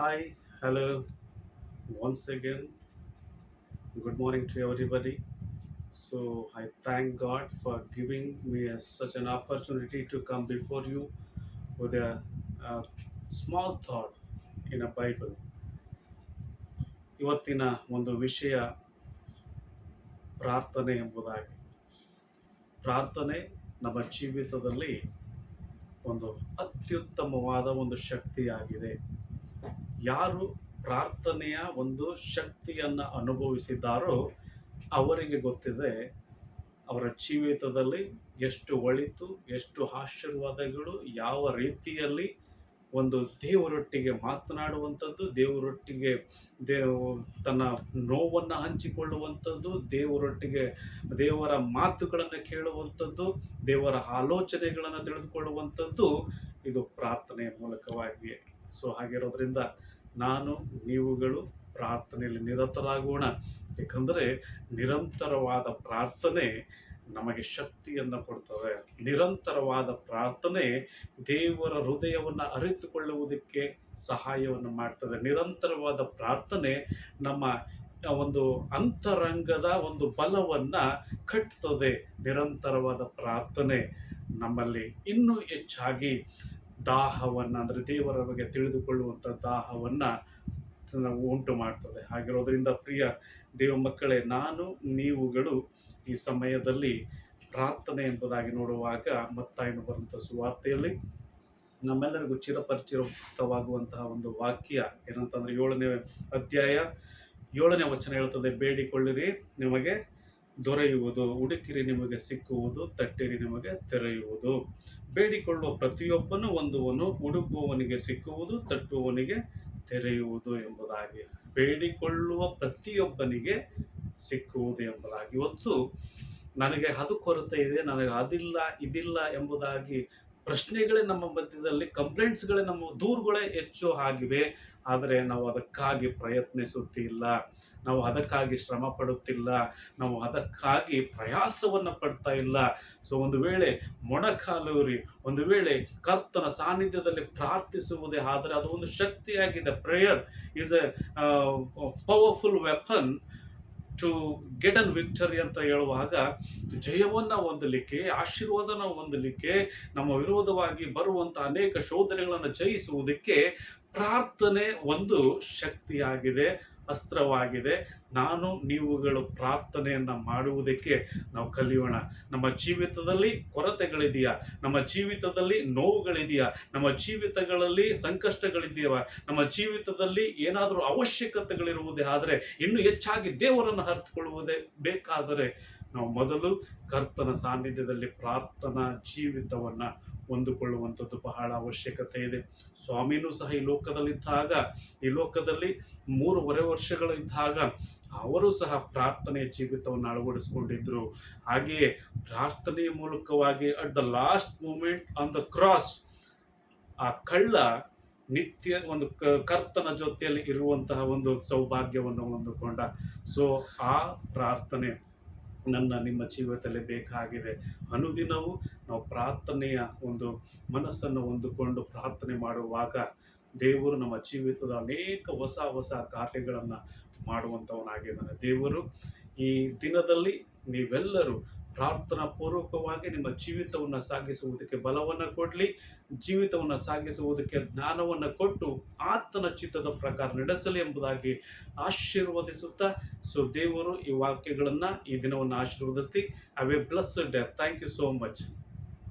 Hi, hello, once again. Good morning to everybody. So, I thank God for giving me a, such an opportunity to come before you with a, a small thought in a Bible. ಇವತ್ತಿನ ಒಂದು ವಿಷಯ ಪ್ರಾರ್ಥನೆ ಎಂಬುದಾಗಿ ಪ್ರಾರ್ಥನೆ ನಮ್ಮ ಜೀವಿತದಲ್ಲಿ ಒಂದು ಅತ್ಯುತ್ತಮವಾದ ಒಂದು ಶಕ್ತಿಯಾಗಿದೆ ಯಾರು ಪ್ರಾರ್ಥನೆಯ ಒಂದು ಶಕ್ತಿಯನ್ನು ಅನುಭವಿಸಿದ್ದಾರೋ ಅವರಿಗೆ ಗೊತ್ತಿದೆ, ಅವರ ಜೀವಿತದಲ್ಲಿ ಎಷ್ಟು ಒಳಿತು, ಎಷ್ಟು ಆಶೀರ್ವಾದಗಳು, ಯಾವ ರೀತಿಯಲ್ಲಿ ಒಂದು ದೇವರೊಟ್ಟಿಗೆ ಮಾತನಾಡುವಂಥದ್ದು, ದೇವರೊಟ್ಟಿಗೆ ದೇವ, ತನ್ನ ನೋವನ್ನು ಹಂಚಿಕೊಳ್ಳುವಂಥದ್ದು, ದೇವರೊಟ್ಟಿಗೆ ದೇವರ ಮಾತುಗಳನ್ನು ಕೇಳುವಂಥದ್ದು, ದೇವರ ಆಲೋಚನೆಗಳನ್ನು ತಿಳಿದುಕೊಳ್ಳುವಂಥದ್ದು, ಇದು ಪ್ರಾರ್ಥನೆಯ ಮೂಲಕವಾಗಿ ಸೊ ಹಾಗಿರೋದ್ರಿಂದ ನಾನು ನೀವುಗಳು ಪ್ರಾರ್ಥನೆಯಲ್ಲಿ ನಿರತರಾಗೋಣ. ಏಕೆಂದರೆ ನಿರಂತರವಾದ ಪ್ರಾರ್ಥನೆ ನಮಗೆ ಶಕ್ತಿಯನ್ನು ಕೊಡ್ತವೆ. ನಿರಂತರವಾದ ಪ್ರಾರ್ಥನೆ ದೇವರ ಹೃದಯವನ್ನು ಅರಿತುಕೊಳ್ಳುವುದಕ್ಕೆ ಸಹಾಯವನ್ನು ಮಾಡ್ತದೆ. ನಿರಂತರವಾದ ಪ್ರಾರ್ಥನೆ ನಮ್ಮ ಒಂದು ಅಂತರಂಗದ ಒಂದು ಬಲವನ್ನು ಕಟ್ತದೆ. ನಿರಂತರವಾದ ಪ್ರಾರ್ಥನೆ ನಮ್ಮಲ್ಲಿ ಇನ್ನೂ ಹೆಚ್ಚಾಗಿ ದಾಹವನ್ನು, ಅಂದರೆ ದೇವರ ಬಗ್ಗೆ ತಿಳಿದುಕೊಳ್ಳುವಂಥ ದಾಹವನ್ನು ಉಂಟು ಮಾಡ್ತದೆ. ಹಾಗಿರೋದ್ರಿಂದ ಪ್ರಿಯ ದೇವ ಮಕ್ಕಳೇ, ನಾನು, ನೀವುಗಳು ಈ ಸಮಯದಲ್ಲಿ ಪ್ರಾರ್ಥನೆ ಎಂಬುದಾಗಿ ನೋಡುವಾಗ ಮತ್ತಾಯನು ಬರುವಂಥ ಸುವಾರ್ತೆಯಲ್ಲಿ ನಮ್ಮೆಲ್ಲರಿಗೂ ಚಿರಪರಿಚಿತವಾಗುವಂತಹ ಒಂದು ವಾಕ್ಯ ಏನಂತಂದ್ರೆ ಏಳನೇ ಅಧ್ಯಾಯ ಏಳನೇ ವಚನ ಹೇಳ್ತದೆ, ಬೇಡಿಕೊಳ್ಳಿರಿ, ನಿಮಗೆ ದೊರೆಯುವುದು ಹುಡುಕಿರಿ ನಿಮಗೆ ಸಿಕ್ಕುವುದು, ತಟ್ಟಿರಿ ನಿಮಗೆ ತೆರೆಯುವುದು. ಬೇಡಿಕೊಳ್ಳುವ ಪ್ರತಿಯೊಬ್ಬನು ಒಂದುವನು ಹುಡುಕುವವನಿಗೆ ಸಿಕ್ಕುವುದು, ತಟ್ಟುವವನಿಗೆ ತೆರೆಯುವುದು ಎಂಬುದಾಗಿ. ಬೇಡಿಕೊಳ್ಳುವ ಪ್ರತಿಯೊಬ್ಬನಿಗೆ ಸಿಕ್ಕುವುದು ಎಂಬುದಾಗಿ. ಇವತ್ತು ನನಗೆ ಅದು ಕೊರತೆ ಇದೆ, ನನಗೆ ಅದಿಲ್ಲ, ಇದಿಲ್ಲ ಎಂಬುದಾಗಿ ಪ್ರಶ್ನೆಗಳೇ ನಮ್ಮ ಮಧ್ಯದಲ್ಲಿ ಕಂಪ್ಲೇಂಟ್ಸ್ಗಳೇ ನಮ್ಮ ದೂರುಗಳೇ ಹೆಚ್ಚು ಆಗಿವೆ. ಆದರೆ ನಾವು ಅದಕ್ಕಾಗಿ ಪ್ರಯತ್ನಿಸುತ್ತಿಲ್ಲ. ನಾವು ಅದಕ್ಕಾಗಿ ಶ್ರಮ ಪಡುತ್ತಿಲ್ಲ. ನಾವು ಅದಕ್ಕಾಗಿ ಪ್ರಯಾಸವನ್ನು ಪಡ್ತಾ ಇಲ್ಲ. ಸೊ ಒಂದು ವೇಳೆ ಮೊಣಕಾಲೂರಿ, ಒಂದು ವೇಳೆ ಕರ್ತನ ಸಾನ್ನಿಧ್ಯದಲ್ಲಿ ಪ್ರಾರ್ಥಿಸುವುದೇ ಆದರೆ ಅದು ಒಂದು ಶಕ್ತಿಯಾಗಿದೆ. Prayer is a powerful weapon to get an victory ಅಂತ ಹೇಳುವಾಗ, ಜಯವನ್ನು ಹೊಂದಲಿಕ್ಕೆ, ಆಶೀರ್ವಾದನ ಹೊಂದಲಿಕ್ಕೆ, ನಮ್ಮ ವಿರೋಧವಾಗಿ ಬರುವಂಥ ಅನೇಕ ಶೋಧನೆಗಳನ್ನು ಜಯಿಸುವುದಕ್ಕೆ ಪ್ರಾರ್ಥನೆ ಒಂದು ಶಕ್ತಿಯಾಗಿದೆ. ಅಸ್ತ್ರವಾಗಿದೆ. ನಾನು ನೀವುಗಳು ಪ್ರಾರ್ಥನೆಯನ್ನು ಮಾಡುವುದಕ್ಕೆ ನಾವು ಕಲಿಯೋಣ. ನಮ್ಮ ಜೀವಿತದಲ್ಲಿ ಕೊರತೆಗಳಿದೆಯಾ? ನಮ್ಮ ಜೀವಿತದಲ್ಲಿ ನೋವುಗಳಿದೆಯಾ? ನಮ್ಮ ಜೀವಿತಗಳಲ್ಲಿ ಸಂಕಷ್ಟಗಳಿದೆಯವ ನಮ್ಮ ಜೀವಿತದಲ್ಲಿ ಏನಾದರೂ ಅವಶ್ಯಕತೆಗಳಿರುವುದೇ ಆದರೆ, ಇನ್ನೂ ಹೆಚ್ಚಾಗಿ ದೇವರನ್ನು ಅರ್ಥಕೊಳ್ಳುವುದೇ ಬೇಕಾದರೆ ನಾವು ಮೊದಲು ಕರ್ತನ ಸಾನ್ನಿಧ್ಯದಲ್ಲಿ ಪ್ರಾರ್ಥನಾ ಜೀವಿತವನ್ನು ಹೊಂದಿಕೊಳ್ಳುವಂಥದ್ದು ಬಹಳ ಅವಶ್ಯಕತೆ ಇದೆ. ಸ್ವಾಮಿನೂ ಸಹ ಈ ಲೋಕದಲ್ಲಿದ್ದಾಗ, ಈ ಲೋಕದಲ್ಲಿ ಮೂರುವರೆ ವರ್ಷಗಳು ಇದ್ದಾಗ ಅವರು ಸಹ ಪ್ರಾರ್ಥನೆಯ ಜೀವಿತವನ್ನು ಅಳವಡಿಸಿಕೊಂಡಿದ್ದರು ಹಾಗೆಯೇ ಪ್ರಾರ್ಥನೆಯ ಮೂಲಕವಾಗಿ at the last moment on the cross ಆ ಕಳ್ಳ ನಿತ್ಯ ಒಂದು ಕರ್ತನ ಜೊತೆಯಲ್ಲಿ ಇರುವಂತಹ ಒಂದು ಸೌಭಾಗ್ಯವನ್ನು ಹೊಂದಿಕೊಂಡ. ಸೊ, ಆ ಪ್ರಾರ್ಥನೆ ನನ್ನ, ನಿಮ್ಮ ಜೀವಿತದಲ್ಲಿ ಬೇಕಾಗಿದೆ. ಅನುದಿನವೂ ನಾವು ಪ್ರಾರ್ಥನೆಯ ಒಂದು ಮನಸ್ಸನ್ನು ಹೊಂದಿಕೊಂಡು ಪ್ರಾರ್ಥನೆ ಮಾಡುವಾಗ ದೇವರು ನಮ್ಮ ಜೀವಿತದ ಅನೇಕ ಹೊಸ ಹೊಸ ಕಾರ್ಯಗಳನ್ನು ಮಾಡುವಂಥವನಾಗಿದ್ದಾನೆ ದೇವರು, ಈ ದಿನದಲ್ಲಿ ನೀವೆಲ್ಲರೂ ಪ್ರಾರ್ಥನಾ ಪೂರ್ವಕವಾಗಿ ನಿಮ್ಮ ಜೀವಿತವನ್ನು ಸಾಗಿಸುವುದಕ್ಕೆ ಬಲವನ್ನು ಕೊಡಲಿ, ಜೀವಿತವನ್ನು ಸಾಗಿಸುವುದಕ್ಕೆ ಜ್ಞಾನವನ್ನು ಕೊಟ್ಟು ಆತನ ಚಿತ್ತದ ಪ್ರಕಾರ ನಡೆಸಲಿ ಎಂಬುದಾಗಿ ಆಶೀರ್ವದಿಸುತ್ತಾ, ಸೊ ದೇವರು ಈ ವಾಕ್ಯಗಳನ್ನು ಈ ದಿನವನ್ನು ಆಶೀರ್ವದಿಸಿ I we bless thank you so much